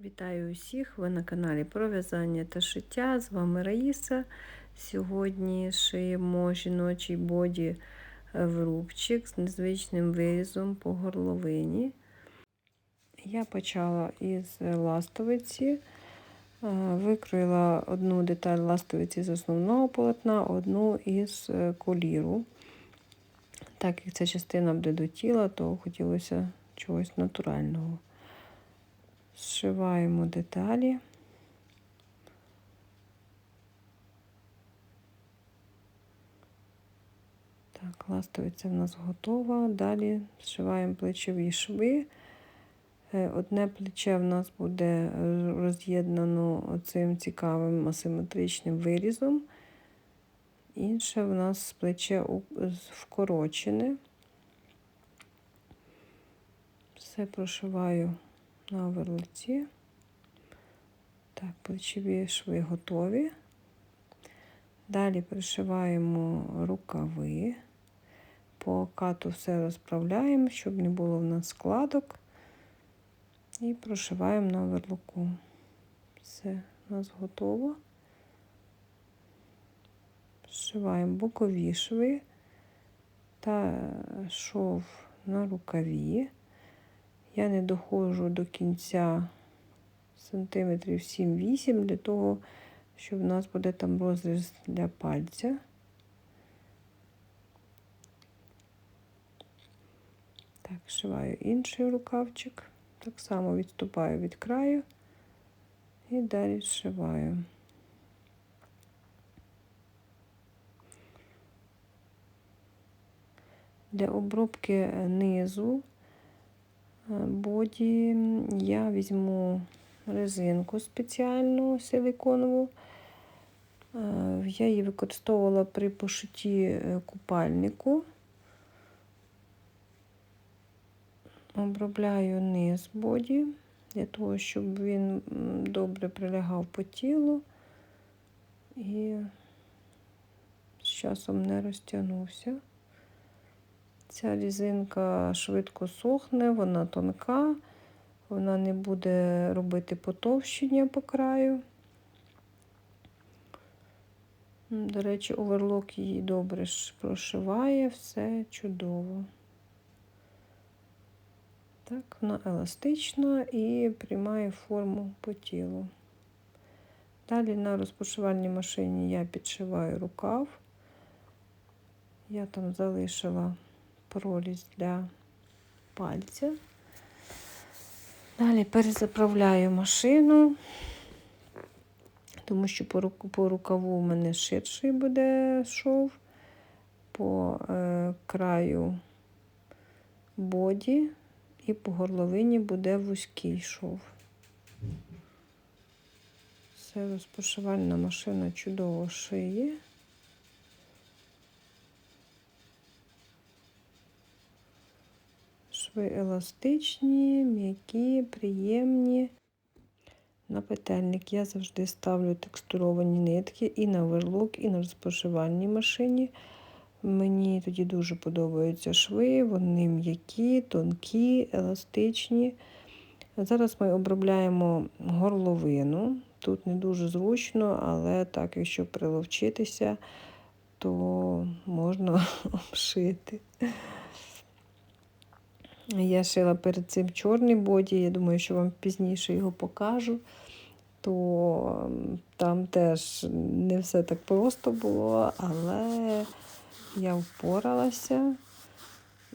Вітаю усіх! Ви на каналі про в'язання та шиття. З вами Раїса. Сьогодні шиємо жіночий боді в рубчик з незвичним вирізом по горловині. Я почала із ластовиці, е, викроїла одну деталь ластовиці з основного полотна, одну із е, коліру. Так як ця частина буде до тіла, то хотілося чогось натурального. Зшиваємо деталі. Так, ластовиця в нас готова. Далі зшиваємо плечові шви. Одне плече в нас буде роз'єднано оцим цікавим асиметричним вирізом. Інше в нас плече вкорочене. Все прошиваю на верлиці. Так, плечові шви готові. Далі пришиваємо рукави. По кату все розправляємо, щоб не було в нас складок. І прошиваємо на верлуку. Все, у нас готово. Зшиваємо бокові шви та шов на рукаві. Я не доходжу до кінця сантиметрів 7-8 для того, щоб у нас буде там розріз для пальця. Так, шиваю інший рукавчик. Так само відступаю від краю і далі зшиваю. Для обробки низу боді я візьму резинку спеціальну силиконову. Я її використовувала при пошитті купальнику. Обробляю низ боді, для того, щоб він добре прилягав по тілу і з часом не розтягнувся. Ця різинка швидко сохне, вона тонка, вона не буде робити потовщення по краю. До речі, оверлок її добре прошиває, все чудово. Так, вона еластична і приймає форму по тілу. Далі на розпошивальній машині я підшиваю рукав. Я там залишила прорізь для пальця. Далі перезаправляю машину, тому що по по рукаву у мене ширший буде шов, по е, краю боді і по горловині буде вузький шов. Все розпошивальна машина чудово шиє. Шви еластичні, м'які, приємні. На петельник я завжди ставлю текстуровані нитки і на верлок, і на розпошивальній машині. Мені тоді дуже подобаються шви, вони м'які, тонкі, еластичні. Зараз ми обробляємо горловину. Тут не дуже зручно, але так, якщо приловчитися, то можна обшити. Я шила перед цим чорний боді, я думаю, що вам пізніше його покажу, то там теж не все так просто було, але я впоралася,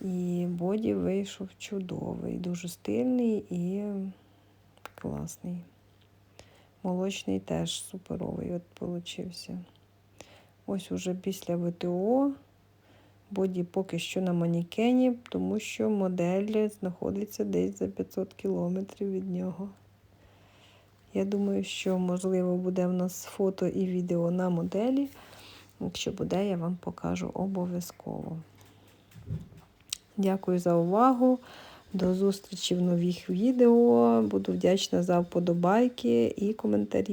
і боді вийшов чудовий, дуже стильний і класний. Молочний теж суперовий от получився. Ось уже після ВТО. Боді поки що на манікені, тому що модель знаходиться десь за 500 кілометрів від нього. Я думаю, що, можливо, буде в нас фото і відео на моделі. Якщо буде, я вам покажу обов'язково. Дякую за увагу. До зустрічі в нових відео. Буду вдячна за вподобайки і коментарі.